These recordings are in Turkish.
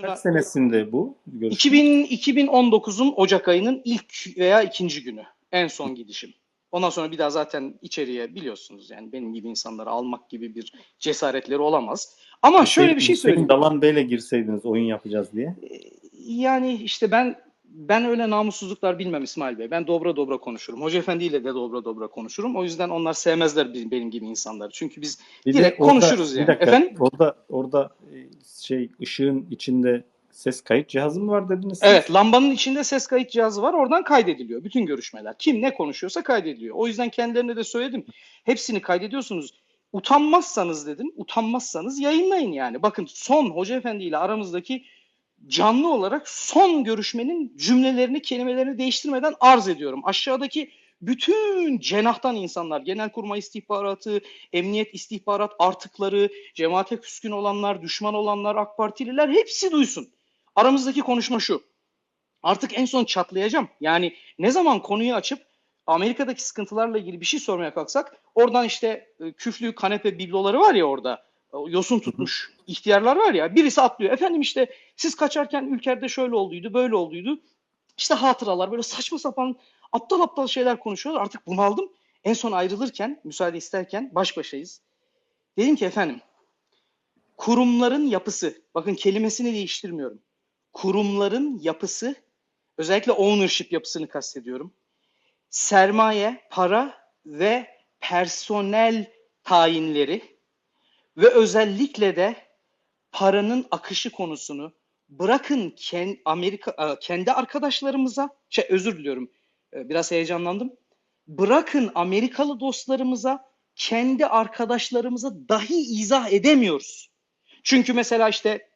Kaç senesinde bu görüşme? 2000, 2019'un Ocak ayının ilk veya ikinci günü. En son gidişim. Ondan sonra bir daha zaten içeriye biliyorsunuz yani benim gibi insanları almak gibi bir cesaretleri olamaz. Ama şöyle bir şey Hüseyin söyleyeyim. Dalan Bey'le girseydiniz oyun yapacağız diye. Yani işte ben ben öyle namussuzluklar bilmem İsmail Bey. Ben dobra dobra konuşurum. Hoca Efendi ile de dobra dobra konuşurum. O yüzden onlar sevmezler benim, gibi insanları. Çünkü biz Bir Direkt orada- konuşuruz bir yani. dakika, Efendim? Orada orada şey ışığın içinde ses kayıt cihazı mı var dediniz? siz? Evet, lambanın içinde ses kayıt cihazı var. Oradan kaydediliyor. Bütün görüşmeler. Kim ne konuşuyorsa kaydediliyor. O yüzden kendilerine de söyledim. Hepsini kaydediyorsunuz. Utanmazsanız dedim. Utanmazsanız yayınlayın yani. Bakın son Hoca Efendi ile aramızdaki canlı olarak son görüşmenin cümlelerini, kelimelerini değiştirmeden arz ediyorum. Aşağıdaki bütün cenahtan insanlar, genelkurmay istihbaratı, emniyet istihbarat artıkları, cemaate küskün olanlar, düşman olanlar, AK Partililer hepsi duysun. Aramızdaki konuşma şu. Artık en son çatlayacağım. Yani ne zaman konuyu açıp Amerika'daki sıkıntılarla ilgili bir şey sormaya kalksak oradan işte e, küflü kanepe bibloları var ya orada o yosun tutmuş ihtiyarlar var ya birisi atlıyor. Efendim işte siz kaçarken ülkede şöyle olduydu böyle olduydu. İşte hatıralar böyle saçma sapan aptal aptal şeyler konuşuyorlar. Artık bunaldım. En son ayrılırken müsaade isterken baş başayız. Dedim ki efendim kurumların yapısı bakın kelimesini değiştirmiyorum kurumların yapısı, özellikle ownership yapısını kastediyorum. Sermaye, para ve personel tayinleri ve özellikle de paranın akışı konusunu bırakın ken- Amerika e, kendi arkadaşlarımıza, şey özür diliyorum, biraz heyecanlandım. Bırakın Amerikalı dostlarımıza, kendi arkadaşlarımıza dahi izah edemiyoruz. Çünkü mesela işte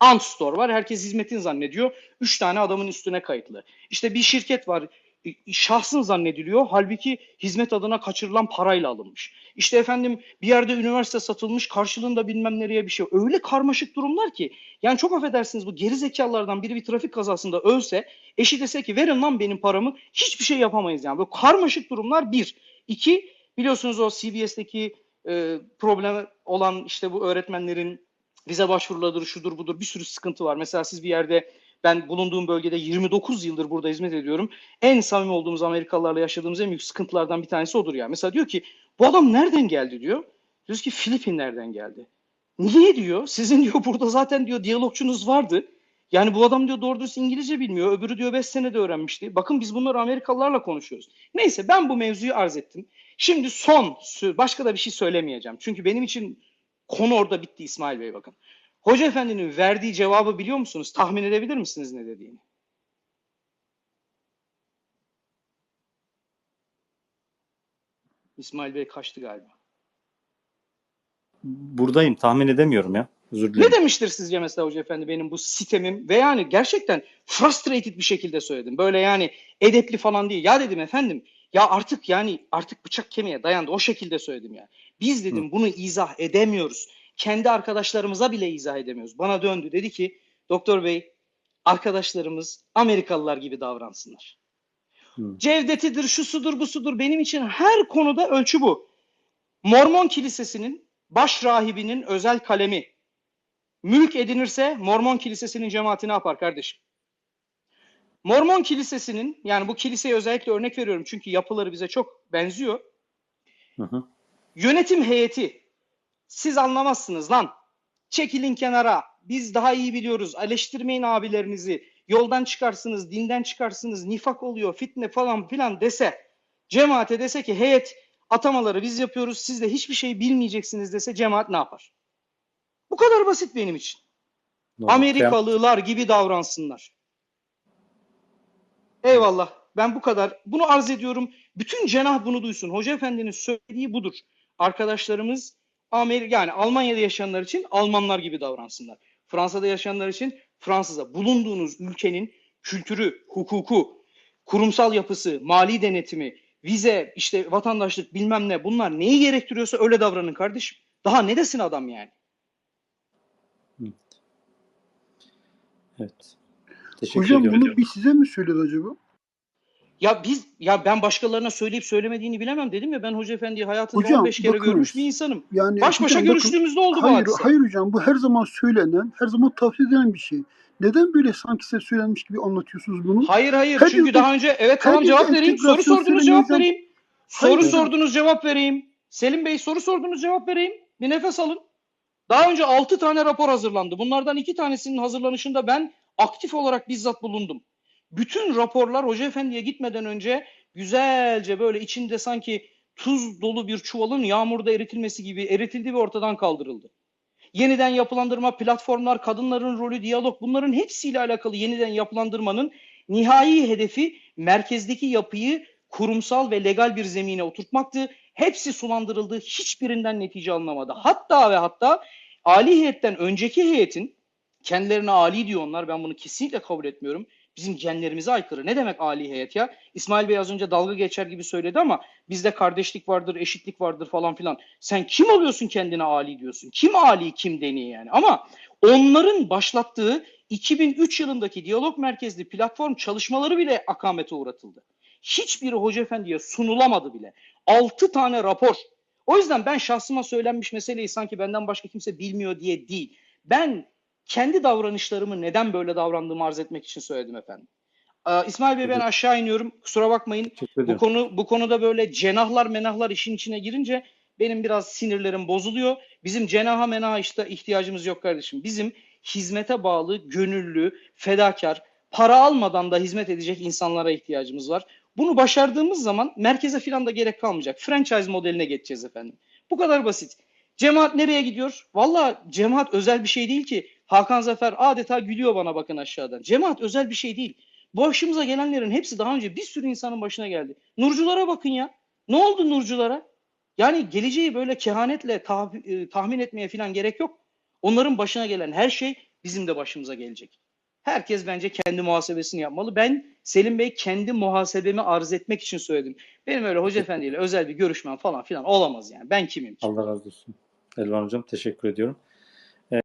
Ant Store var. Herkes hizmetin zannediyor. Üç tane adamın üstüne kayıtlı. İşte bir şirket var. E, Şahsın zannediliyor. Halbuki hizmet adına kaçırılan parayla alınmış. İşte efendim bir yerde üniversite satılmış. Karşılığında bilmem nereye bir şey. Öyle karmaşık durumlar ki. Yani çok affedersiniz bu geri zekalardan biri bir trafik kazasında ölse eşi dese ki verin lan benim paramı hiçbir şey yapamayız yani. Böyle karmaşık durumlar bir. İki biliyorsunuz o CBS'teki e, problem olan işte bu öğretmenlerin vize başvuruları şudur budur bir sürü sıkıntı var. Mesela siz bir yerde ben bulunduğum bölgede 29 yıldır burada hizmet ediyorum. En samimi olduğumuz Amerikalılarla yaşadığımız en büyük sıkıntılardan bir tanesi odur yani. Mesela diyor ki bu adam nereden geldi diyor. Diyoruz ki Filipinler'den geldi. Niye diyor? Sizin diyor burada zaten diyor diyalogçunuz vardı. Yani bu adam diyor doğru dürüst İngilizce bilmiyor. Öbürü diyor 5 senede öğrenmişti. Bakın biz bunları Amerikalılarla konuşuyoruz. Neyse ben bu mevzuyu arz ettim. Şimdi son başka da bir şey söylemeyeceğim. Çünkü benim için Konu orada bitti İsmail Bey bakın. Hoca Efendi'nin verdiği cevabı biliyor musunuz? Tahmin edebilir misiniz ne dediğini? İsmail Bey kaçtı galiba. Buradayım tahmin edemiyorum ya. Özür dilerim. Ne demiştir sizce mesela Hoca Efendi benim bu sitemim ve yani gerçekten frustrated bir şekilde söyledim. Böyle yani edepli falan değil. Ya dedim efendim ya artık yani artık bıçak kemiğe dayandı. O şekilde söyledim yani. Biz dedim bunu izah edemiyoruz. Kendi arkadaşlarımıza bile izah edemiyoruz. Bana döndü dedi ki doktor bey arkadaşlarımız Amerikalılar gibi davransınlar. Hı. Cevdetidir, şusudur, busudur. Benim için her konuda ölçü bu. Mormon kilisesinin baş rahibinin özel kalemi mülk edinirse Mormon kilisesinin cemaati ne yapar kardeşim? Mormon kilisesinin yani bu kiliseye özellikle örnek veriyorum çünkü yapıları bize çok benziyor. Hı hı. Yönetim heyeti siz anlamazsınız lan. Çekilin kenara. Biz daha iyi biliyoruz. Eleştirmeyin abilerinizi. Yoldan çıkarsınız, dinden çıkarsınız, nifak oluyor, fitne falan filan dese, cemaate dese ki heyet atamaları biz yapıyoruz, siz de hiçbir şey bilmeyeceksiniz dese cemaat ne yapar? Bu kadar basit benim için. Amerikalılar gibi davransınlar. Eyvallah. Ben bu kadar. Bunu arz ediyorum. Bütün cenah bunu duysun. Hoca Efendi'nin söylediği budur. Arkadaşlarımız Amerika yani Almanya'da yaşayanlar için Almanlar gibi davransınlar. Fransa'da yaşayanlar için Fransız'a bulunduğunuz ülkenin kültürü, hukuku, kurumsal yapısı, mali denetimi, vize, işte vatandaşlık bilmem ne bunlar neyi gerektiriyorsa öyle davranın kardeşim. Daha ne desin adam yani? Evet. Teşekkür Hocam ediyorum. bunu bir size mi söyledi acaba? Ya biz ya ben başkalarına söyleyip söylemediğini bilemem dedim ya ben Hoca Efendi'yi hayatımda Hocam, 15 kere bakınız. görmüş bir insanım. Yani Baş başa hocam bakın- görüştüğümüzde oldu bu Hayır, hadise. hayır hocam bu her zaman söylenen, her zaman tavsiye edilen bir şey. Neden böyle sanki size söylenmiş gibi anlatıyorsunuz bunu? Hayır hayır Her çünkü yılda- daha önce evet tamam cevap vereyim. Soru sordunuz cevap vereyim. Soru Hayır. sordunuz cevap vereyim. Selim Bey soru sordunuz cevap vereyim. Bir nefes alın. Daha önce 6 tane rapor hazırlandı. Bunlardan 2 tanesinin hazırlanışında ben aktif olarak bizzat bulundum. Bütün raporlar Hoca Efendi'ye gitmeden önce güzelce böyle içinde sanki tuz dolu bir çuvalın yağmurda eritilmesi gibi eritildi ve ortadan kaldırıldı. Yeniden yapılandırma, platformlar, kadınların rolü, diyalog bunların hepsiyle alakalı yeniden yapılandırmanın nihai hedefi merkezdeki yapıyı kurumsal ve legal bir zemine oturtmaktı. Hepsi sulandırıldı. Hiçbirinden netice alınamadı. Hatta ve hatta Ali heyetten önceki heyetin kendilerine Ali diyor onlar. Ben bunu kesinlikle kabul etmiyorum. Bizim genlerimize aykırı. Ne demek Ali heyet ya? İsmail Bey az önce dalga geçer gibi söyledi ama bizde kardeşlik vardır, eşitlik vardır falan filan. Sen kim oluyorsun kendine Ali diyorsun? Kim Ali, kim deniyor yani? Ama onların başlattığı 2003 yılındaki diyalog merkezli platform çalışmaları bile akamete uğratıldı. Hiçbiri Hoca Efendi'ye sunulamadı bile. 6 tane rapor. O yüzden ben şahsıma söylenmiş meseleyi sanki benden başka kimse bilmiyor diye değil. Ben kendi davranışlarımı neden böyle davrandığımı arz etmek için söyledim efendim. Ee, İsmail Bey ben aşağı iniyorum. Kusura bakmayın. Bu konu bu konuda böyle cenahlar menahlar işin içine girince benim biraz sinirlerim bozuluyor. Bizim cenaha menaha işte ihtiyacımız yok kardeşim. Bizim hizmete bağlı, gönüllü, fedakar, para almadan da hizmet edecek insanlara ihtiyacımız var. Bunu başardığımız zaman merkeze filan da gerek kalmayacak. Franchise modeline geçeceğiz efendim. Bu kadar basit. Cemaat nereye gidiyor? Valla cemaat özel bir şey değil ki. Hakan Zafer adeta gülüyor bana bakın aşağıdan. Cemaat özel bir şey değil. Başımıza gelenlerin hepsi daha önce bir sürü insanın başına geldi. Nurculara bakın ya. Ne oldu Nurculara? Yani geleceği böyle kehanetle tah- e, tahmin etmeye falan gerek yok. Onların başına gelen her şey bizim de başımıza gelecek. Herkes bence kendi muhasebesini yapmalı. Ben Selim Bey kendi muhasebemi arz etmek için söyledim. Benim öyle hoca efendiyle özel bir görüşmem falan filan olamaz yani. Ben kimim ki? Allah razı olsun. Elvan Hocam teşekkür ediyorum.